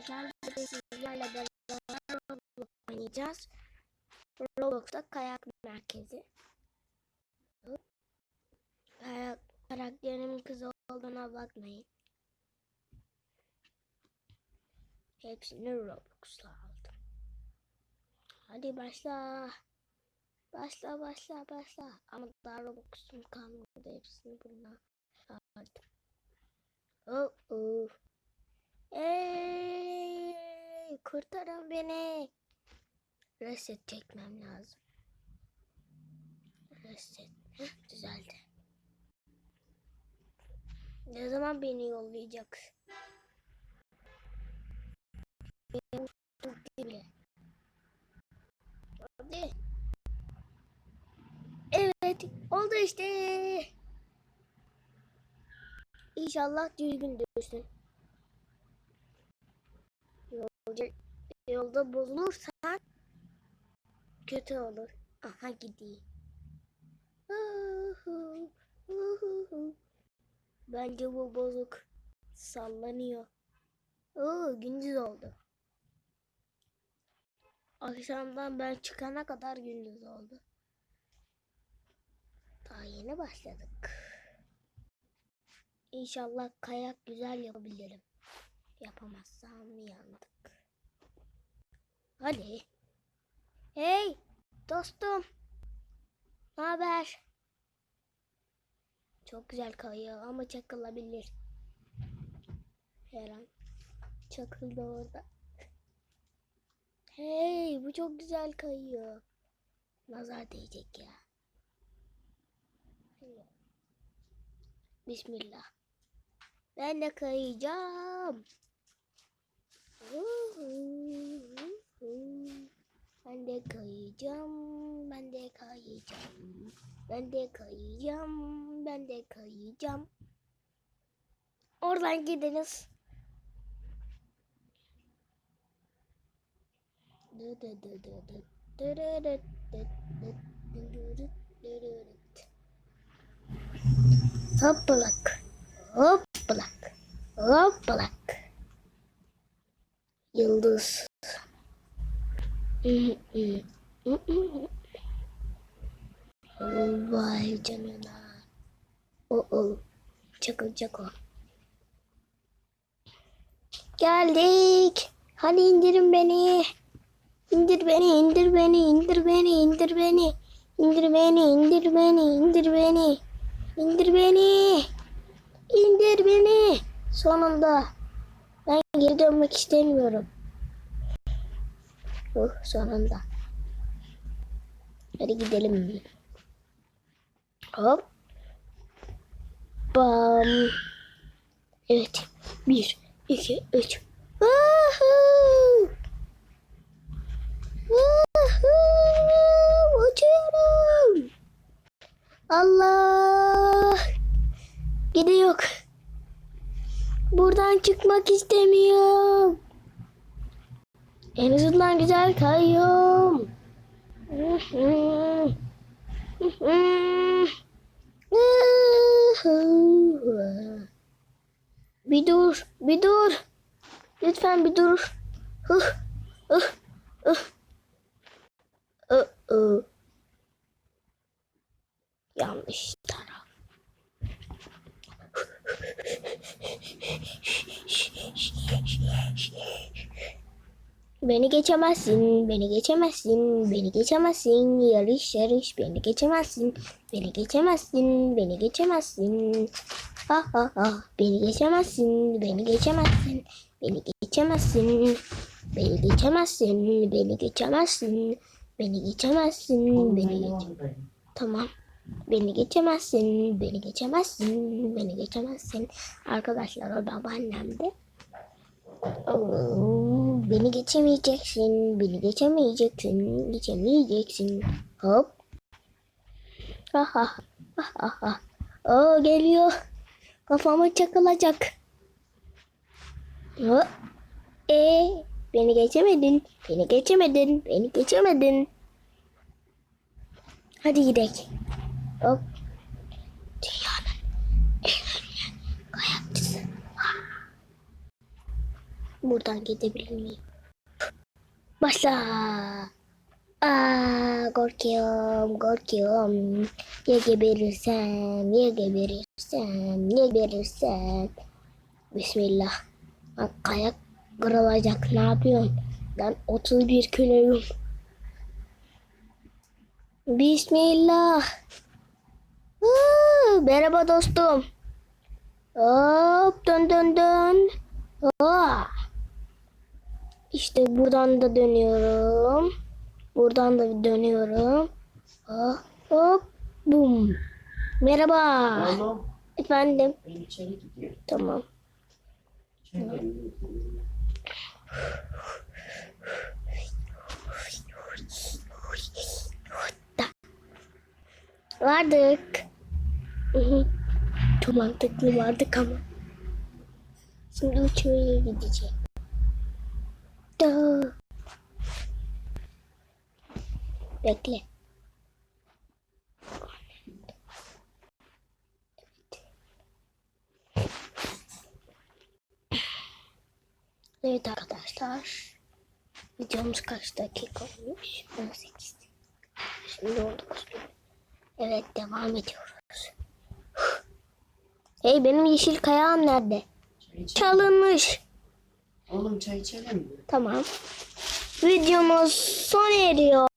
arkadaşlar. Bugün sizlerle beraber Roblox oynayacağız. Roblox'ta kayak merkezi. Kayak, karakterimin kız olduğuna bakmayın. Hepsini Roblox'la aldım. Hadi başla. Başla başla başla. Ama daha Roblox'um kalmadı. Hepsini bununla aldım. Oh oh. Ey, kurtarın beni. Reset çekmem lazım. Reset. Heh, düzeldi. Ne zaman beni yollayacak? Benim bile. Hadi. Evet, oldu işte. İnşallah düzgün düşsün. Yolda, yolda bozulursan kötü olur. Aha gideyim. Bence bu bozuk. Sallanıyor. Oo, gündüz oldu. Akşamdan ben çıkana kadar gündüz oldu. Daha yeni başladık. İnşallah kayak güzel yapabilirim. Yapamazsam yandık. Hadi. Hey dostum. Ne haber? Çok güzel kayıyor ama çakılabilir. Her an. Çakıldı orada. Hey bu çok güzel kayıyor. Nazar değecek ya. Bismillah. Ben de kayacağım. Ben de kayacağım. Ben de kayacağım. Ben de kayacağım. Ben de kayacağım. Oradan gidiniz. Hoppalak. Hoppalak. Hoppalak. Yıldız. Vay canına. O o. Çakılacak o. Geldik. Hadi indirin beni. İndir beni, indir beni, indir beni, indir beni. İndir beni, indir beni, indir beni. İndir beni. İndir beni. Sonunda. Ben geri dönmek istemiyorum. Oh sonunda. Hadi gidelim. Hop. Bam. Evet. Bir, iki, üç. Woohoo! Woohoo! Uçuyorum. Allah. Gidiyor. Buradan çıkmak istemiyorum. En azından güzel kayıyorum. Bir dur, bir dur. Lütfen bir dur. Huh. Uh, uh. Yanlış Beni geçemezsin, beni geçemezsin, beni geçemezsin. Yarış yarış, beni geçemezsin, beni geçemezsin, beni geçemezsin. Ha ha ha, beni geçemezsin, beni geçemezsin, beni geçemezsin, beni geçemezsin, beni geçemezsin, beni geçemezsin, beni geç. Tamam. Beni geçemezsin, beni geçemezsin, beni geçemezsin. Arkadaşlar o babaannemdi. Beni geçemeyeceksin, beni geçemeyeceksin, geçemeyeceksin. Hop. Ha ha ha ha. Oo geliyor. Kafama çakılacak. Hop. E beni geçemedin, beni geçemedin, beni geçemedin. Hadi gidelim. Hop. Buradan gidebilir miyim? Başla. Aa, korkuyorum, korkuyorum. Ya geberirsem, ya geberirsem, ya geberirsem. Bismillah. Kayak kırılacak. Ne yapıyorsun? Ben 31 kiloyum. Bismillah. Aa, merhaba dostum. Hop dön dön dön. Aa. İşte buradan da dönüyorum. Buradan da dönüyorum. Hop hop bum. Merhaba. Oğlum Efendim. ben içeri gidiyorum. Tamam. İçeri. Vardık. Çok mantıklı vardık ama. Şimdi uçmaya gideceğim. Da. Bekle. Evet arkadaşlar. Videomuz kaç dakika olmuş? 18. Şimdi 19. Evet devam ediyoruz. Hey benim yeşil kayağım nerede? Çay. Çalınmış. Oğlum çay içelim mi? Tamam. Videomuz sona eriyor.